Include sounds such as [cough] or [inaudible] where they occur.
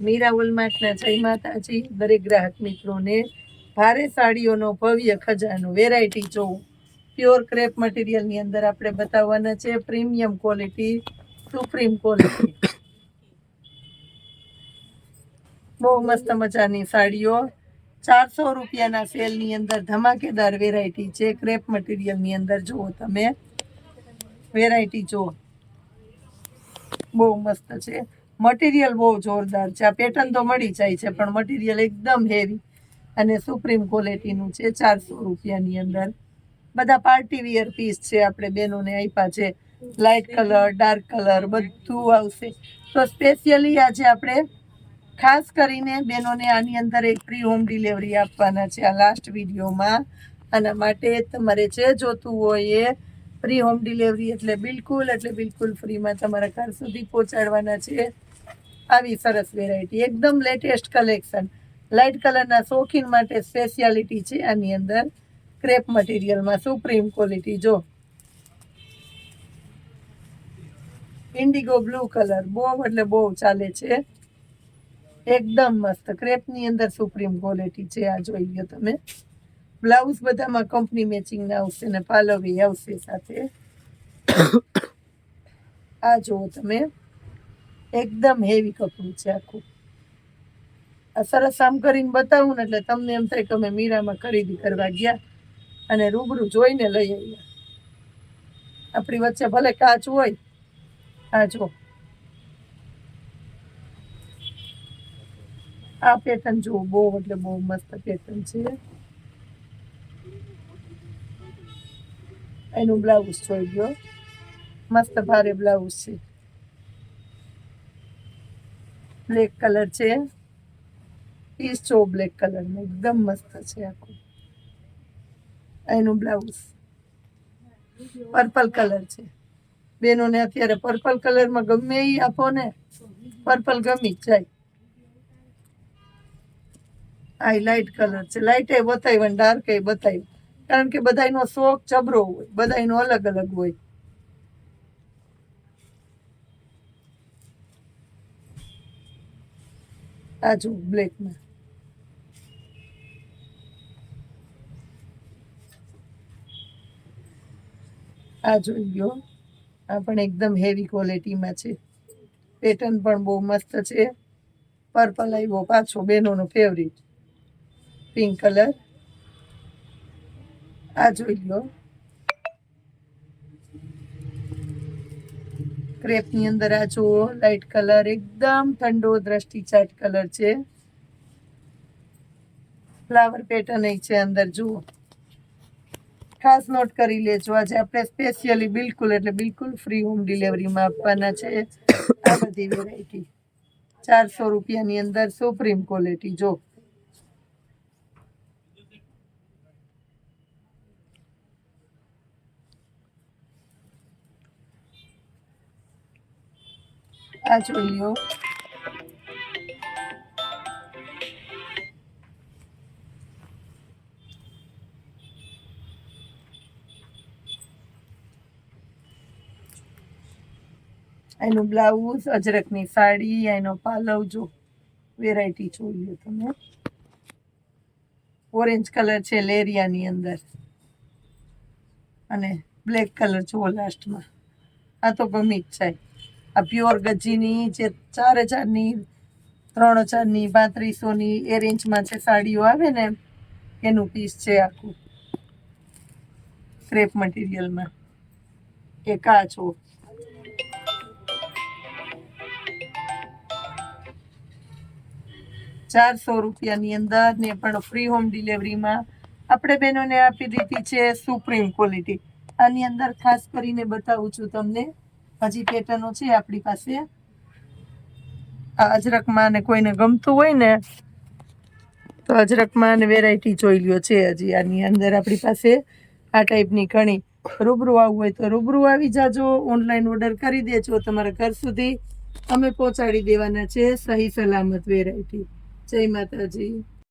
મીરા ઉલમાટના જય માતાજી. દરેક ગ્રાહક મિત્રોને ભારે સાડીઓનો ભવ્ય ખજાનો વેરાયટી જોવું પ્યોર ક્રેપ મટીરિયલની અંદર આપણે બતાવવાના છે પ્રીમિયમ ક્વોલિટી સુપ્રીમ ક્વોલિટી બહુ મસ્ત મજાની સાડીઓ. ચારસો રૂપિયાના સેલની અંદર ધમાકેદાર વેરાયટી છે ક્રેપ મટીરિયલની અંદર જુઓ તમે. વેરાયટી જુઓ. બહુ મસ્ત છે. મટીરિયલ બહુ જોરદાર છે. આ પેટર્ન તો મળી જાય છે, પણ મટીરિયલ એકદમ હેવી અને સુપ્રીમ ક્વોલિટીનું છે ચારસો રૂપિયાની અંદર. બધા પાર્ટી વિયર પીસ છે આપણે બેનોને આપ્યા છે. લાઇટ કલર ડાર્ક કલર બધું આવશે. તો સ્પેશિયલી આજે આપણે ખાસ કરીને બેનોને આની અંદર એક ફ્રી હોમ ડિલિવરી આપવાના છે આ લાસ્ટ વિડીયોમાં આના માટે તમારે જે જોતું હોય એ ફ્રી હોમ ડિલિવરી એટલે બિલકુલ એટલે બિલકુલ ફ્રીમાં તમારા ઘર સુધી પહોંચાડવાના છે. આવી સરસ વેરાયટી એકદમ લેટેસ્ટ કલેક્શન લાઇટ કલરના શોખીન માટે સ્પેશિયાલિટી છે આની અંદર. ક્રેપ મટીરિયલમાં સુપ્રીમ ક્વોલિટી જો. ઇન્ડિગો બ્લુ કલર બહુ એટલે બહુ ચાલે છે. એકદમ મસ્ત ક્રેપની અંદર સુપ્રીમ ક્વોલિટી છે, આ જોઈ લો તમે. બ્લાઉઝ બધામાં કંપની મેચિંગના આવશે ને પાલવી આવશે સાથે. [coughs] આ જુઓ તમે. એકદમ હેવી કપડું છે આખું. આ સરસ આમ કરીને બતાવું ને એટલે તમને એમ થાય કે અમે મીરામાં ખરીદી કરવા ગયા અને રૂબરૂ જોઈને લઈ આવ્યા. આપણી વચ્ચે ભલે કાચ હોય, આ જો. આ પેટર્ન જુઓ, બહુ એટલે બહુ મસ્ત પેટર્ન છે. એનું બ્લાઉઝ જોઈ ગયો મસ્ત ભારે બ્લાઉઝ છે. બ્લેક કલર છે. પીસ છો બ્લેક કલરનો. એકદમ મસ્ત છે આખું. એનું બ્લાઉઝ પર્પલ કલર છે. બેનોને અત્યારે પર્પલ કલરમાં ગમે એ આપો ને. પર્પલ ગમી જાય. આ લાઇટ કલર છે. લાઇટ એ બતાવ્યું ડાર્ક એ બતાવ્યું. કારણ કે બધાયનો શોખ જબરો હોય. બધાયનો અલગ અલગ હોય. આ જો બ્લેકમાં આ જોઈ લો. આ પણ એકદમ હેવી ક્વોલિટીમાં છે. પેટર્ન પણ બહુ મસ્ત છે. પર્પલ આવ્યો પાછો બહેનોનો ફેવરિટ પિંક કલર આ જોઈ લો. ક્રેપની અંદર આ જુઓ લાઇટ કલર એકદમ ઠંડો દ્રષ્ટિ ચાટ કલર છે. ફ્લાવર પેટર્ન છે અંદર, જુઓ. ખાસ નોટ કરી લેજો, આજે આપણે સ્પેશિયલી બિલકુલ એટલે બિલકુલ ફ્રી હોમ ડિલિવરીમાં આપવાના છે. આ બધી વેરાયટી ચારસો રૂપિયાની અંદર સુપ્રીમ ક્વોલિટી જો આ જોઈ લો એનું બ્લાઉઝ, અજરકની સાડી, એનો પાલવ, જો વેરાયટી જોઈ તમે. ઓરેન્જ કલર છે લેરિયાની અંદર. અને બ્લેક કલર જુઓ લાસ્ટમાં આ તો ગમી જ જાય. આ પ્યોર ગજીની જે ચાર હજારની ત્રણ હજારની પાંત્રીસોની એ રેન્જમાં જે સાડીઓ આવે ને, એનું પીસ છે આખું. ક્રેપ મટીરિયલમાં એ કાચો ચારસો રૂપિયાની અંદર ને પણ ફ્રી હોમ ડિલિવરીમાં આપણે બહેનોને આપી દીધી છે સુપ્રીમ ક્વોલિટી આની અંદર ખાસ કરીને બતાવું છું તમને હજી પેટર્નો છે આપણી પાસે. આ અજરકમાં ને કોઈને ગમતું હોય ને, તો અજરકમાં ને વેરાયટી જોઈ લ્યો છે હજી આની અંદર આપણી પાસે. આ ટાઈપની ઘણી રૂબરૂ આવવું હોય તો રૂબરૂ આવી જાજો ઓનલાઈન ઓર્ડર કરી દેજો તમારા ઘર સુધી. અમે પહોંચાડી દેવાના છે સહી સલામત વેરાયટી જય માતાજી.